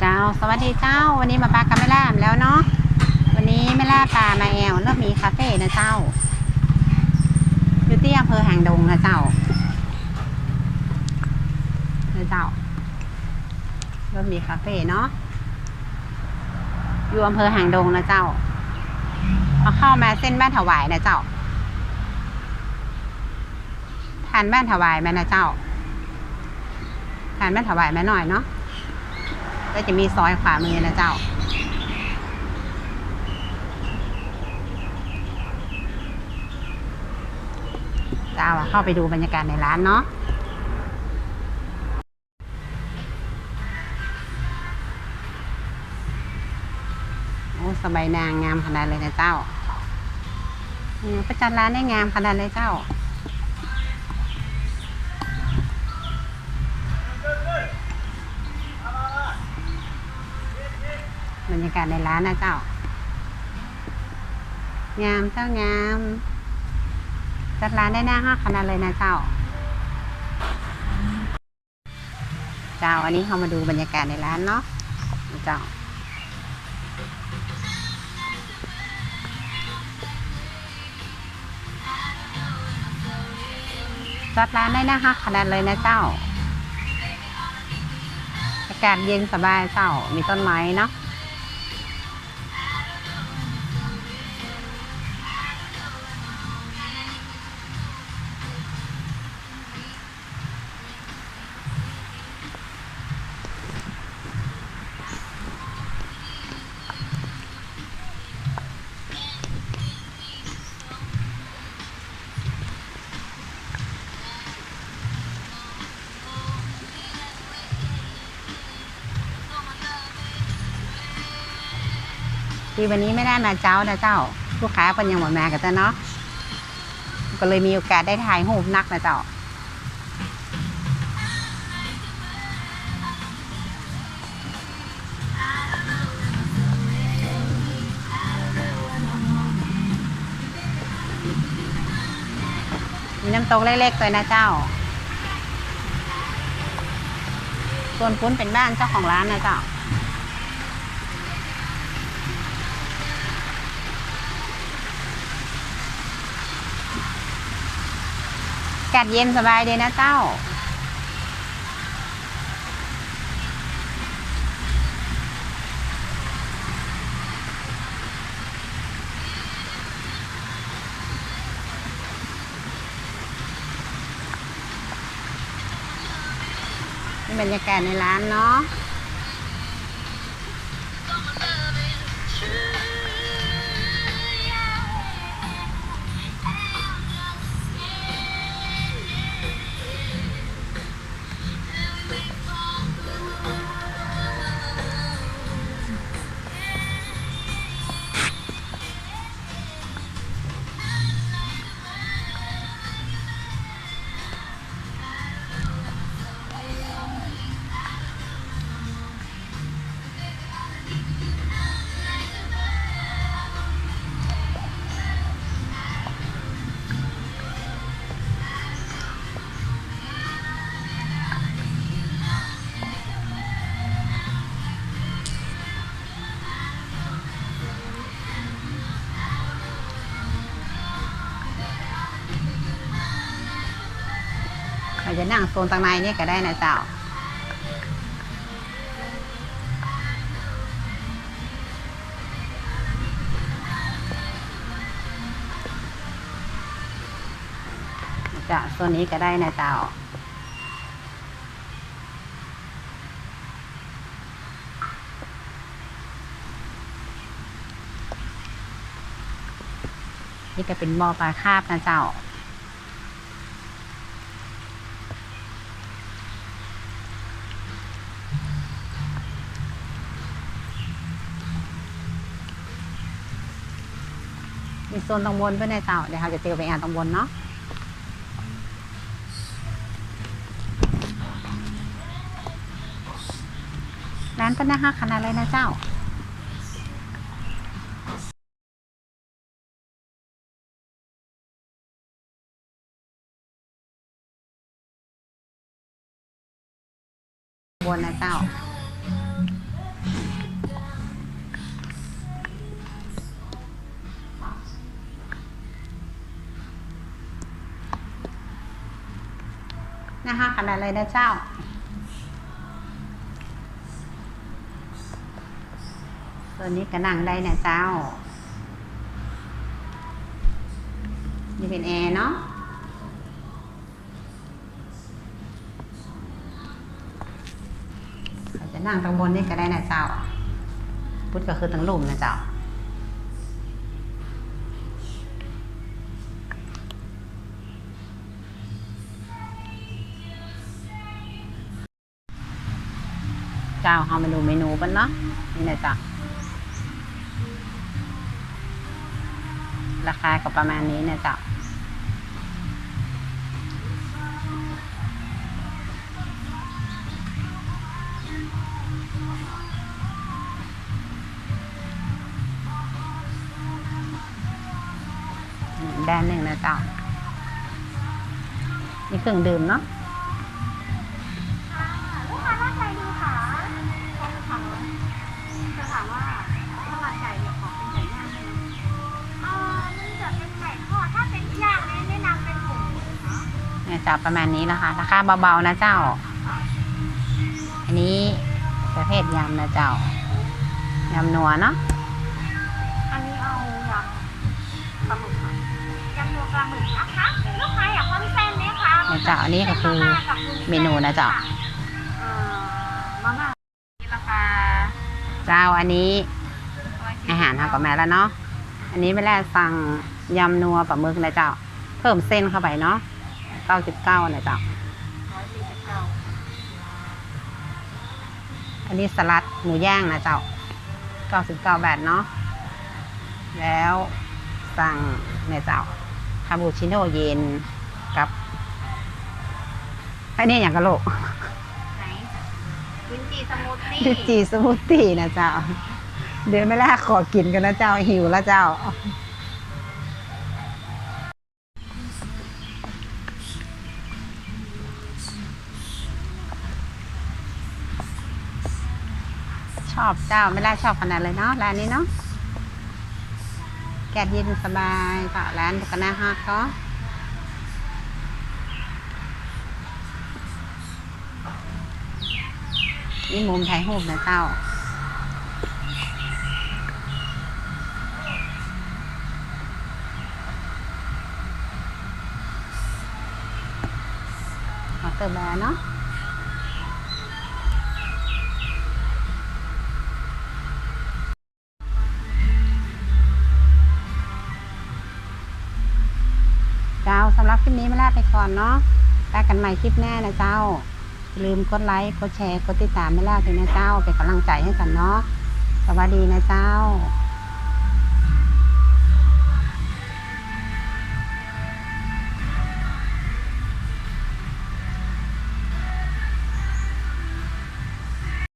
เจ้า สวัสดีเจ้า วันนี้มาปากับแม่ล่ามแล้วเนาะ วันนี้แม่ล่าปลามาแอลเริ่มมีคาเฟ่นะเจ้า อยู่ที่อำเภอหางดงนะเจ้านะเจ้าเริ่มมีคาเฟ่เนาะ อยู่อำเภอหางดงนะเจ้าเอาเข้ามาเส้นบ้านถวายนะเจ้าทานบ้านถวายไหมนะเจ้าทานบ้านถวายไหมหน่อยเนาะ ก็จะมีซอยขวามือนะเจ้า เจ้าเข้าไปดูบรรยากาศในร้านเนาะโอ้สบายนางงามขนาดเลยนะเจ้าประจันร้านได้งามขนาดเลยเจ้า บรรยากาศในร้านนะเจ้างามเจ้างามจัดร้านได้หน้าห้าขนาดเลยนะเจ้า เจ้า อันนี้เขามาดูบรรยากาศในร้านเนาะเจ้าจัดร้านได้หน้าห้าขนาดเลยนะเจ้า อากาศเย็นสบายเจ้า มีต้นไม้เนาะ ที่วันนี้ไม่ได้มาเจ้านะเจ้า ลูกค้าเป็นยังหมดมากันแต่เนาะก็เลยมีโอกาสได้ถ่ายรูปนักนะเจ้ามีน้ำตกเล็กๆเลยนะเจ้า ส่วนปุ้นเป็นบ้านเจ้าของร้านนะเจ้า กาศเย็นสบายดีนะเจ้า บรรยากาศในร้านเนาะ จะนั่งโซนต่างในนี่ก็ได้นะเจ้าจะโซนนี้ก็ได้นะเจ้า นี่ก็เป็นบ่อปลาคาบนะเจ้า มีโซนตรงบนด้วยนะเจ้าเดี๋ยวเราจะเจอไปอ่านตรงบนเนาะร้านก็น่าฮักขนาดเลยนะเจ้าบนนะเจ้า ห้าขนาดเลยนะเจ้าตัวนี้ก็นั่งได้นะเจ้า นี่เป็นแอร์เนาะเราจะนั่งตรงบนนี่ก็ได้นะเจ้า พุทธก็คือตั้งลุ่มนะเจ้า เจ้าเอามาดูเมนูกันเนาะนี่นะจ๊ะราคาก็ประมาณนี้นะจ๊ะแดนหนึ่งนะจ๊ะนี่เครื่องดื่มเนาะ จะถามว่าข้าวมันไก่เนี่ยขอเป็นไก่ย่างได้ไหมเอ่อมันจะเป็นไก่ทอดถ้าเป็นย่างเนี่ยแนะนำเป็นหมูนะคะเนี่ยจ้าประมาณนี้นะคะ ราคาเบาๆนะเจ้า อันนี้ประเภทยำนะเจ้ายำนัวเนาะอันนี้เอายำปลาหมึกค่ะยำนัวปลาหมึกนะคะลูกค้าอยากเพิ่มเส้นไหมคะเนี่ยเจ้าอันนี้ก็คือเมนูนะเจ้า เอ่อมาม่าราคา เจ้าอันนี้อาหารทำกับแม่แล้วเนาะ อันนี้ไม่แรกสั่งยำนัวปลาหมึกนะเจ้า เพิ่มเส้นเข้าไปเนาะเก้าสิบเก้านะเจ้า อันนี้สลัดหมูย่างนะเจ้าเก้าสิบเก้าบาทเนาะ แล้วสั่งเนี่ยเจ้าคาบูชิโน่เย็นกับอันนี้อย่างกะโหลก ลิ้นจี่สมูทตี้ดิจีสมูทตี้นะเจ้า เดี๋ยวไม่ล่าขอกินกันนะเจ้าหิวแล้วเจ้า ชอบเจ้าไม่ล่าชอบขนาดเลยเนาะร้านนี้เนาะแกดเย็นสบายเจ้าร้านบุกนาฮักก็ นี่มุมถ่ายรูปนะเจ้า มอเตอร์แบร์เนาะเจ้าสำหรับคลิปนี้ไม่ลาไปก่อนเนาะแลกกันใหม่คลิปหน้านะเจ้า ลืมกดไลค์ กดแชร์ กดติดตามไม่ลาเลยนะเจ้า เป็นกำลังใจให้กันเนาะ สวัสดีนะเจ้า